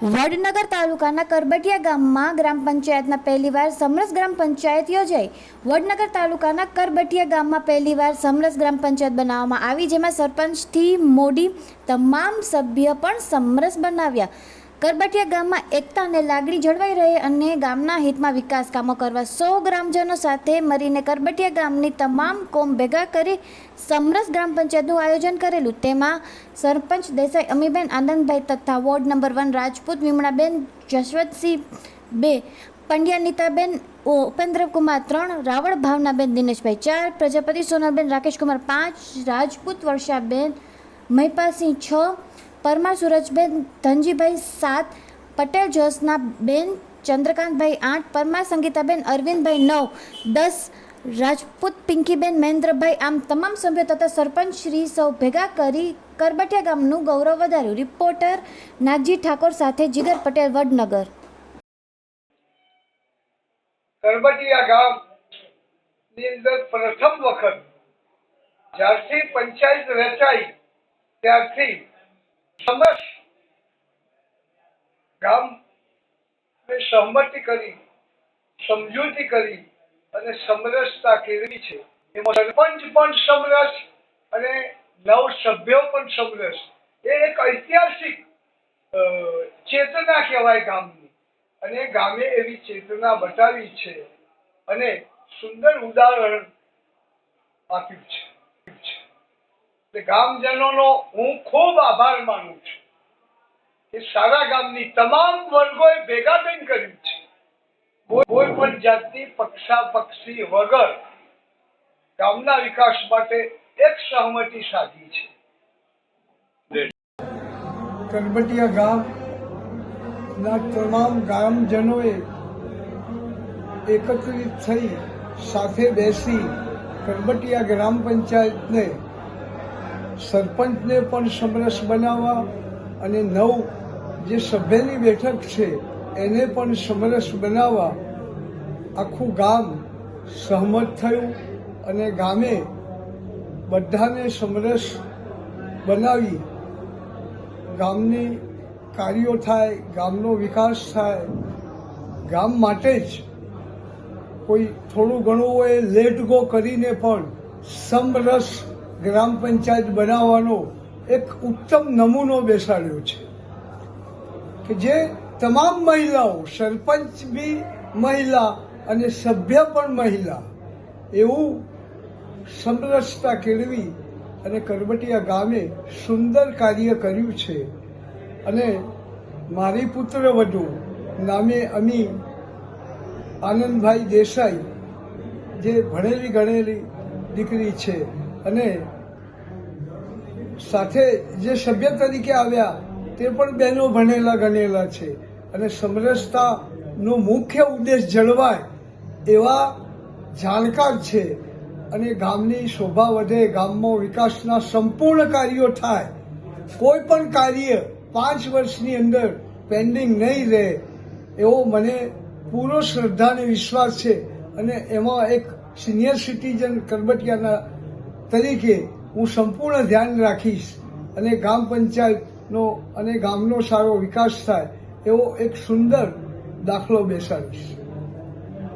વડનગર તાલુકાના કરબટિયા ગામમાં ગ્રામ પંચાયતના પહેલીવાર સમરસ ગ્રામ પંચાયત યોજાઈ. વડનગર તાલુકાના કરબટિયા ગામમાં પહેલીવાર સમરસ ગ્રામ પંચાયત બનાવવામાં આવી, જેમાં સરપંચથી મોડી તમામ સભ્ય પણ સમરસ બનાવ્યા. કરબટિયા ગામમાં એકતા અને લાગણી જળવાઈ રહે અને ગામના હિતમાં વિકાસ કામો કરવા સૌ ગ્રામજનો સાથે મળીને કરબટિયા ગામની તમામ કોમ ભેગા કરી સમરસ ગ્રામ પંચાયતનું આયોજન કરેલું. તેમાં સરપંચ દેસાઈ અમીબેન, આનંદભાઈ તથા ward number one Rajput Vimlaben, Jashwantsinh બે, પંડ્યા નીતાબેન ઉપેન્દ્રકુમાર ત્રણ, રાવળ ભાવનાબેન, દિનેશભાઈ ચાર, પ્રજાપતિ સોનલબેન રાકેશકુમાર પાંચ, રાજપૂત વર્ષાબેન, મહિપાસિંહ છ પરમાર સુરજબેન ધનજીભાઈ સાત, પટેલ જોશના બેન ચંદ્રકાંતભાઈ આઠ, પરમાર સંગીતાબેન અરવિંદભાઈ નવ, દસ, રાજપૂત પિંકીબેન મહેન્દ્રભાઈ, આમ તમામ સભ્યો તથા સરપંચ શ્રી સૌ ભેગા કરી કરબઠિયા ગામનું ગૌરવ વધાર્યું. રિપોર્ટર નાગજી ઠાકોર સાથે જીગર પટેલ, વડનગર. કરબટિયા ગામની અંદર પ્રથમ વખત જ્યારથી પંચાયત રચાઈ, ત્યારથી સમસ ગામ સહમતિ કરી, સમજૂતી કરી અને સમરસતા કેળવી છે. એમાં સરપંચ પણ સમરસ અને નવ સભ્યો પણ સમરસ. એ એક ઐતિહાસિક ચેતના કહેવાય ગામની. અને ગામે એવી ચેતના બતાવી છે અને સુંદર ઉદાહરણ આપ્યું છે. એટલે ગામજનોનો હું ખૂબ આભાર માનું છું કે સારા ગામની તમામ વર્ગોએ ભેગા થઈને કર્યું છે. કોઈ પણ જાતની પક્ષાપક્ષી વગર ગામના વિકાસ માટે એક સહમતિ સાધી છે. કરબટિયા ગામ ના તમામ ગામજનોએ એકત્રિત થઈ સાથે બેસી કરબટિયા ગ્રામ પંચાયતને સરપંચને પણ સમરસ બનાવવા અને નવ જે સભ્યની બેઠક છે, એને પણ સમરસ બનાવવા આખું ગામ સહમત થયું અને ગામે બધાને સમરસ બનાવી. ગામની કાર્યો થાય, ગામનો વિકાસ થાય. ગામ માટે જ કોઈ થોડું ઘણું હોય લેટ ગો કરીને પણ સમરસ ગ્રામ પંચાયત બનાવવાનો એક ઉત્તમ નમૂનો બેસાડ્યો છે કે જે તમામ મહિલાઓ, સરપંચ બી મહિલા અને સભ્ય પણ મહિલા, એવું સમરસતા કેળવી અને કરબટિયા ગામે સુંદર કાર્ય કર્યું છે. અને મારી પુત્ર વધુ નામે અમી આનંદભાઈ દેસાઈ, જે ભણેલી ગણેલી દીકરી છે અને સાથે જે સભ્ય તરીકે આવ્યા, તે પણ બહેનો ભણેલા ગણેલા છે. અને સમરસતાનો મુખ્ય ઉદ્દેશ જળવાય એવા જાણકાર છે. અને ગામની શોભા વધે, ગામમાં વિકાસના સંપૂર્ણ કાર્યો થાય. કોઈ પણ કાર્ય પાંચ વર્ષની અંદર પેન્ડિંગ નહીં રહે, એવો મને પૂરો શ્રદ્ધા વિશ્વાસ છે. અને એમાં એક સિનિયર સિટીઝન કરબટિયાના તરીકે હું સંપૂર્ણ ધ્યાન રાખીશ અને ગામ પંચાયતનો અને ગામનો સારો વિકાસ થાય એવો એક સુંદર દાખલો બેસાડીશ.